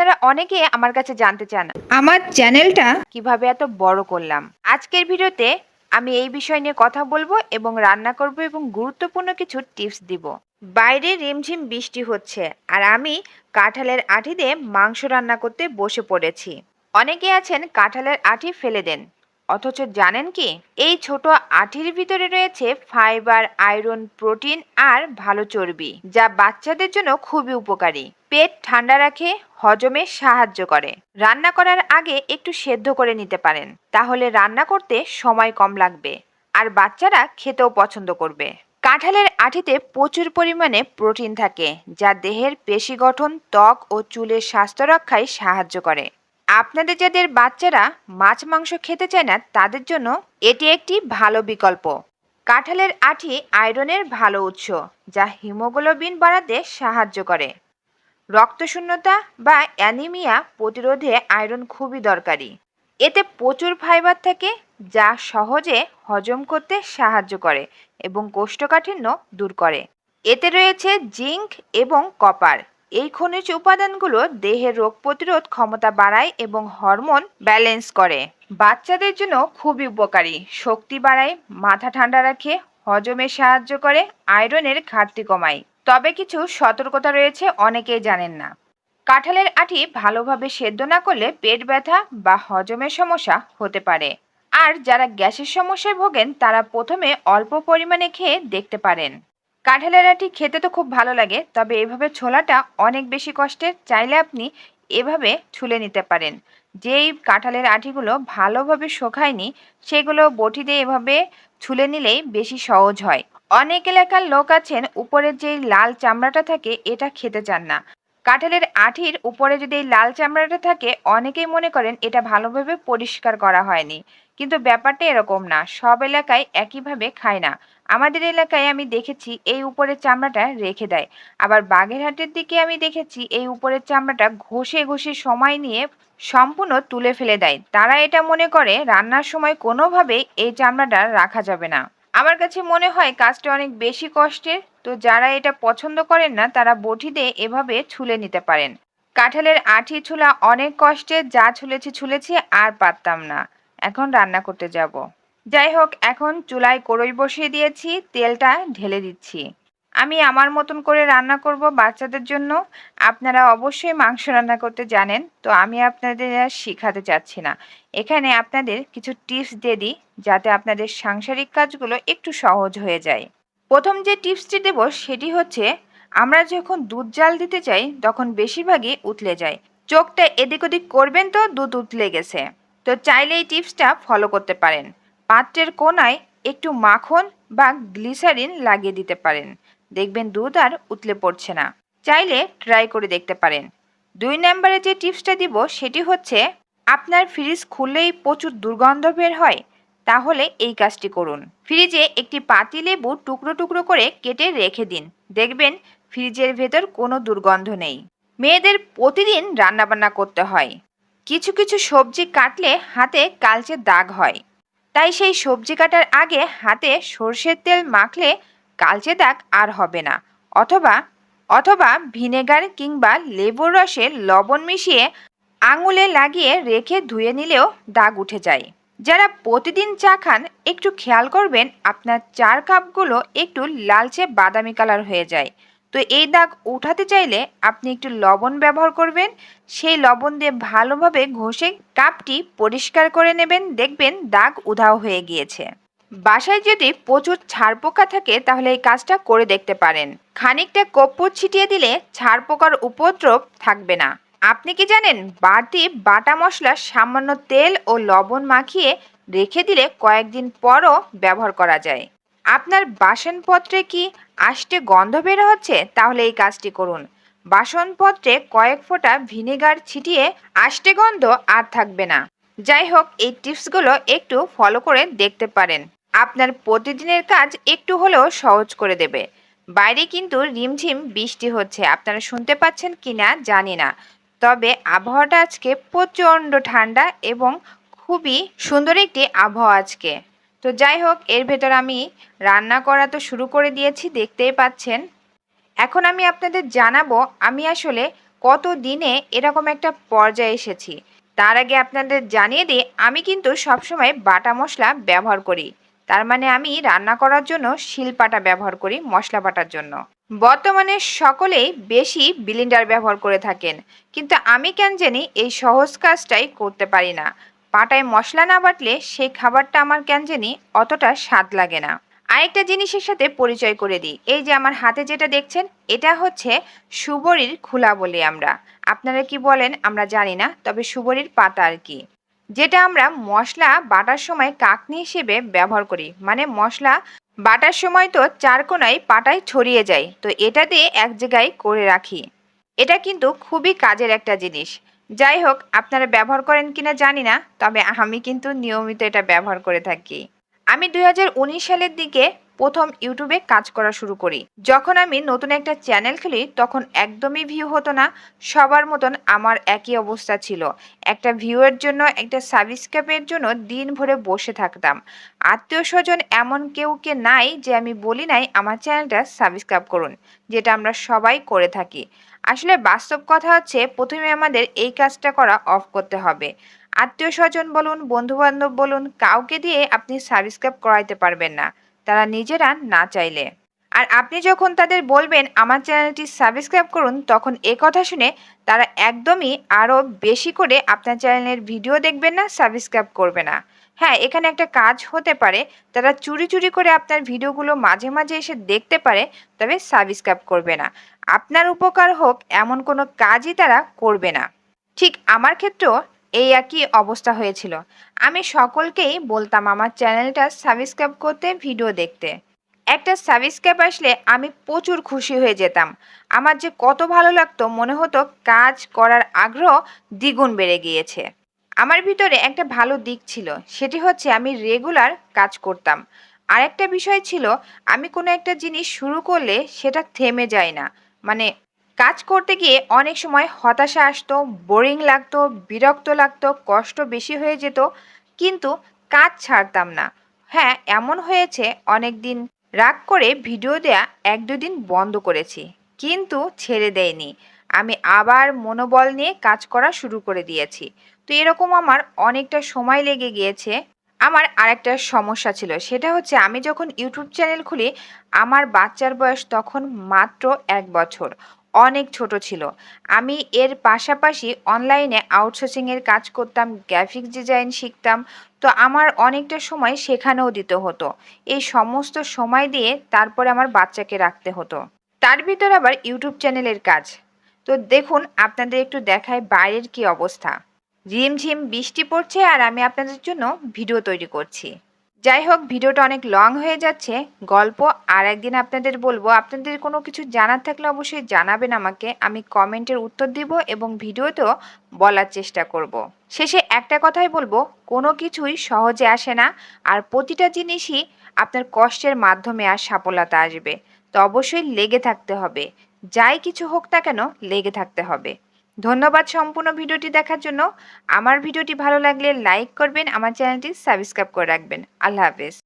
আপনারা অনেকে আমার কাছে জানতে চান আমার চ্যানেলটা কীভাবে এত বড় করলাম। আজকের ভিডিওতে আমি এই বিষয় নিয়ে কথা বলব এবং রান্না করব এবং গুরুত্বপূর্ণ কিছু টিপস দিব। বাইরে রিমঝিম বৃষ্টি হচ্ছে আর আমি কাঁঠালের আঠি দিয়ে মাংস রান্না করতে বসে পড়েছি। অনেকে আছেন কাঁঠালের আঠি ফেলে দেন। অথচ জানেন কি? এই ছোট আঠির ভিতরে রয়েছে ফাইবার, আয়রন, প্রোটিন আর ভালো চর্বি, যা বাচ্চাদের জন্য খুবই উপকারী। পেট ঠান্ডা রাখে, হজমে সাহায্য করে। রান্না করার আগে একটু সেদ্ধ করে নিতে পারেন। তাহলে রান্না করতে সময় কম লাগবে আর বাচ্চারা খেতেও পছন্দ করবে। কাঁঠালের আঠিতে প্রচুর পরিমাণে প্রোটিন থাকে, যা দেহের পেশি গঠন, ত্বক ও চুলের স্বাস্থ্য রক্ষায় সাহায্য করে। আপনাদের যাদের বাচ্চারা মাছ মাংস খেতে চায় না, তাদের জন্য এটি একটি ভালো বিকল্প। কাঁঠালের আঠি আয়রনের ভালো উৎস, যা হিমোগ্লোবিন বাড়াতে সাহায্য করে। রক্তশূন্যতা বা অ্যানিমিয়া প্রতিরোধে আয়রন খুবই দরকারি। এতে প্রচুর ফাইবার থাকে, যা সহজে হজম করতে সাহায্য করে এবং কোষ্ঠকাঠিন্য দূর করে। এতে রয়েছে জিঙ্ক এবং কপার। এই খনিজ উপাদানগুলো দেহের রোগ প্রতিরোধ ক্ষমতা বাড়ায় এবং হরমোন ব্যালেন্স করে। বাচ্চাদের জন্য খুবই উপকারী। শক্তি বাড়ায়, মাথা ঠান্ডা রাখে, হজমে সাহায্য করে, আয়রনের ঘাটতি কমায়। তবে কিছু সতর্কতা রয়েছে, অনেকেই জানেন না। কাঁঠালের আঠি ভালোভাবে সেদ্ধ না করলে পেট ব্যথা বা হজমের সমস্যা হতে পারে। আর যারা গ্যাসের সমস্যায় ভোগেন, তারা প্রথমে অল্প পরিমাণে খেয়ে দেখতে পারেন। কাঁঠালের আঠি খেতে তো খুব ভালো লাগে, তবে এভাবে ছোলাটা অনেক বেশি কষ্টের, চাইলে আপনি এভাবে ছুলে নিতে পারেন। যেই কাঁঠালের আঠিগুলো ভালোভাবে শোকায়নি, সেগুলো বটি দিয়ে এভাবে ছুলে নিলেই বেশি সহজ হয়। অনেক এলাকার লোক আছেন, উপরের যে লাল চামড়াটা থাকে, এটা খেতে চান না। কাঁঠালের আঠির উপরে যদি এই লাল চামড়াটা থাকে, অনেকেই মনে করেন এটা ভালোভাবে পরিষ্কার করা হয়নি। কিন্তু ব্যাপারটা এরকম না, সব এলাকায় একইভাবে খায় না। আমাদের এলাকায় আমি দেখেছি এই উপরের চামড়াটা রেখে দেয়। আবার বাগেরহাটের দিকে আমি দেখেছি এই উপরের চামড়াটা ঘষে ঘষে সময় নিয়ে সম্পূর্ণ তুলে ফেলে দেয়। তারা এটা মনে করে রান্নার সময় কোনোভাবেই এই চামড়াটা রাখা যাবে না। আমার কাছে মনে হয় কাজটা অনেক বেশি কষ্টের। তো যারা এটা পছন্দ করেন না, তারা বটি দিয়ে এভাবে ছুলে নিতে পারেন। কাঁঠালের আঠি ছুলা অনেক কষ্টে যা ছুলেছি ছুলেছি আর পারতাম না। এখন রান্না করতে যাব। যাই হোক এখন চুলায় কড়ই বসিয়ে দিয়েছি, তেলটা ঢেলে দিচ্ছি। আমি আমার মতন করে রান্না করব বাচ্চাদের জন্য। আপনারা অবশ্যই মাংস রান্না করতে জানেন, তো আমি আপনাদের শেখাতে চাচ্ছি না। এখানে আপনাদের কিছু টিপস দিয়ে দিই, যাতে আপনাদের সাংসারিক কাজগুলো একটু সহজ হয়ে যায়। প্রথম যে টিপসটি দেব, সেটি হচ্ছে, আমরা যখন দুধ জাল দিতে চাই, তখন বেশিরভাগই উতলে যায়। চোখটা এদিক ওদিক করবেন তো, দুধ উতলে গেছে। তো চাইলে এই টিপসটা ফলো করতে পারেন। পাত্রের কোনায় একটু মাখন বা গ্লিসারিন লাগিয়ে দিতে পারেন। দেখবেন দুধ আর উতলে পড়ছে না। চাইলে ট্রাই করে দেখতে পারেন। দুই নম্বরে যে টিপসটা দিব সেটি হচ্ছে, আপনার ফ্রিজ খুললেই প্রচুর দুর্গন্ধ বের হয়, তাহলে এই কাজটি করুন। ফ্রিজে একটি পাতি লেবু টুকরো টুকরো করে কেটে রেখে দিন। দেখবেন ফ্রিজের ভেতর কোনো দুর্গন্ধ নেই। মেয়েদের প্রতিদিন রান্নাবান্না করতে হয়। কিছু কিছু সবজি কাটলে হাতে কালচে দাগ হয়। তাই সেই সবজি কাটার আগে হাতে সর্ষের তেল মাখলে কালচে দাগ আর হবে না। অথবা অথবা ভিনেগার কিংবা লেবুর রসে লবণ মিশিয়ে আঙুলে লাগিয়ে রেখে ধুয়ে নিলেও দাগ উঠে যায়। যারা প্রতিদিন চা খান, একটু খেয়াল করবেন আপনার চার কাপগুলো একটু লালচে বাদামি কালার হয়ে যায়। তো এই দাগ উঠাতে চাইলে আপনি একটু লবণ ব্যবহার করবেন। সেই লবণ দিয়ে ভালোভাবে ঘষে কাপটি পরিষ্কার করে নেবেন। দেখবেন দাগ উধাও হয়ে গিয়েছে। বাসায় যদি প্রচুর ছাড় পোকা থাকে তাহলে এই কাজটা করে দেখতে পারেন। খানিকটা কর্পূর ছিটিয়ে দিলে ছাড় পোকার উপদ্রব থাকবে না। আপনি কি জানেন, বাড়তি বাটা মশলা সামান্য তেল ও লবণ মাখিয়ে রেখে দিলে কয়েকদিন পরও ব্যবহার করা যায়। আপনার বাসনপত্রে কি আষ্টে গন্ধ বের হচ্ছে? তাহলে এই কাজটি করুন। বাসনপত্রে কয়েক ফোঁটা ভিনেগার ছিটিয়ে আষ্টে গন্ধ আর থাকবে না। যাই হোক, এই টিপসগুলো একটু ফলো করে দেখতে পারেন। আপনার প্রতিদিনের কাজ একটু হলেও সহজ করে দেবে। বাইরে কিন্তু রিমঝিম বৃষ্টি হচ্ছে। আপনারা শুনতে পাচ্ছেন কি না জানি না। তবে আবহাওয়াটা আজকে প্রচণ্ড ঠান্ডা এবং খুবই সুন্দর একটি আবহাওয়া আজকে। তো যাই হোক এর ভেতর আমি রান্না করা তো শুরু করে দিয়েছি, দেখতেই পাচ্ছেন। এখন আমি আপনাদের জানাব, আমি আসলে কত দিনে এরকম একটা পর্যায়ে এসেছি। তার আগে আপনাদের জানিয়ে দিই, আমি কিন্তু সবসময় বাটা মশলা ব্যবহার করি। তার মানে আমি রান্না করার জন্য শিলপাটা ব্যবহার করি, মশলা বাটার জন্য। বর্তমানে সকলেই বেশি বিলিন্ডার ব্যবহার করে থাকেন, কিন্তু আমি কেন জানি এই সহজ কাজটাই করতে পারি না। পাটায় মশলা না বাটলে সেই খাবারটা আমার কেন জানি অতটা স্বাদ লাগে না। আরেকটা জিনিসের সাথে পরিচয় করে দিই। এই যে আমার হাতে যেটা দেখছেন, এটা হচ্ছে সুবরির খোলা বলি আমরা। আপনারা কি বলেন, আমরা জানি না, তবে সুবরির পাতা আর কি। যেটা আমরা মশলা বাটার সময় কাকনি হিসেবে ব্যবহার করি। মানে মশলা বাটার সময় তো চার কোনায় পাটায় ছড়িয়ে যায়। তো এটা দিয়ে এক জায়গায় করে রাখি। এটা কিন্তু খুবই কাজের একটা জিনিস। যাই হোক আপনারা ব্যবহার করেন কিনা জানি না, তবে আমি কিন্তু নিয়মিত এটা ব্যবহার করে থাকি। আমি দুই হাজার উনিশ সালের দিকে প্রথম ইউটিউবে কাজ করা শুরু করি। যখন আমি নতুন একটা চ্যানেল খুলি, তখন একদমই ভিউ হতো না। সবার মতন আমার একই অবস্থা ছিল। একটা ভিউয়ের জন্য, একটা সাবস্ক্রাইবের জন্য দিন ভরে বসে থাকতাম। আত্মীয় স্বজন এমন কেউ কে নাই যে আমি বলি নাই, আমার চ্যানেলটা সাবস্ক্রাইব করুন যেটা আমরা সবাই করে থাকি। আসলে বাস্তব কথা হচ্ছে, প্রথমে আমাদের এই কাজটা করা অফ করতে হবে। আত্মীয় স্বজন বলুন বন্ধু বান্ধব বলুন, কাউকে দিয়ে আপনি সাবস্ক্রাইব করাইতে পারবেন না। তারা নিজেরা না চাইলে। আর আপনি যখন তাদের বলবেন, আমার চ্যানেলটি সাবস্ক্রাইব করুন, তখন এ কথা শুনে তারা একদমই আরও বেশি করে আপনার চ্যানেলের ভিডিও দেখবেন না, সাবস্ক্রাইব করবে না। হ্যাঁ এখানে একটা কাজ হতে পারে, তারা চুরি চুরি করে আপনার ভিডিওগুলো মাঝে মাঝে এসে দেখতে পারে, তবে সাবস্ক্রাইব করবে না। আপনার উপকার হোক, এমন কোনো কাজই তারা করবে না। ঠিক আমার ক্ষেত্রেও এই একই অবস্থা হয়েছিল। আমি সকলকেই বলতাম আমার চ্যানেলটা সাবস্ক্রাইব করতে, ভিডিও দেখতে। একটা সাবস্ক্রাইব আসলে আমি প্রচুর খুশি হয়ে যেতাম। আমার যে কত ভালো লাগতো, মনে হতো কাজ করার আগ্রহ দ্বিগুণ বেড়ে গিয়েছে। আমার ভিতরে একটা ভালো দিক ছিল, সেটি হচ্ছে আমি রেগুলার কাজ করতাম। আর একটা বিষয় ছিল, আমি কোনো একটা জিনিস শুরু করলে সেটা থেমে যায় না। মানে কাজ করতে গিয়ে অনেক সময় হতাশা আসতো বোরিং লাগতো, বিরক্ত লাগতো, কষ্ট বেশি হয়ে যেত, কিন্তু কাজ ছাড়তাম না। হ্যাঁ এমন হয়েছে অনেক দিন রাগ করে ভিডিও দেয়া এক দুদিন বন্ধ করেছি, কিন্তু ছেড়ে দেয়নি। আমি আবার মনোবল নিয়ে কাজ করা শুরু করে দিয়েছি। তো এরকম আমার অনেকটা সময় লেগে গিয়েছে। আমার আরেকটা সমস্যা ছিল, সেটা হচ্ছে আমি যখন ইউটিউব চ্যানেল খুলি, আমার বাচ্চার বয়স তখন মাত্র এক বছর। অনেক ছোট ছিল। আমি এর পাশাপাশি অনলাইনে আউটসোর্সিংয়ের কাজ করতাম গ্রাফিক্স ডিজাইন শিখতাম। তো আমার অনেকটা সময় সেখানেও দিতে হতো। এই সমস্ত সময় দিয়ে তারপরে আমার বাচ্চাকে রাখতে হতো। তার ভিতর আবার ইউটিউব চ্যানেলের কাজ। তো দেখুন, আপনাদের একটু দেখায় বাইরের কি অবস্থা। ঝিমঝিম বৃষ্টি পড়ছে আর আমি আপনাদের জন্য ভিডিও তৈরি করছি। যাই হোক, ভিডিওটা অনেক লং হয়ে যাচ্ছে। গল্প আর একদিন আপনাদের বলব। আপনাদের কোনো কিছু জানার থাকলে অবশ্যই জানাবেন আমাকে। আমি কমেন্টের উত্তর দিব এবং ভিডিওতেও বলার চেষ্টা করব। শেষে একটা কথাই বলব, কোনো কিছুই সহজে আসে না আর প্রতিটা জিনিসই আপনার কষ্টের মাধ্যমে আর সাফলতা আসবে। তো অবশ্যই লেগে থাকতে হবে। যাই কিছু হোক না কেন, লেগে থাকতে হবে। ধন্যবাদ সম্পূর্ণ ভিডিওটি দেখার জন্য। আমার ভিডিওটি ভালো লাগলে লাইক করবেন, আমার চ্যানেলটি সাবস্ক্রাইব করে রাখবেন। আল্লাহ হাফেজ।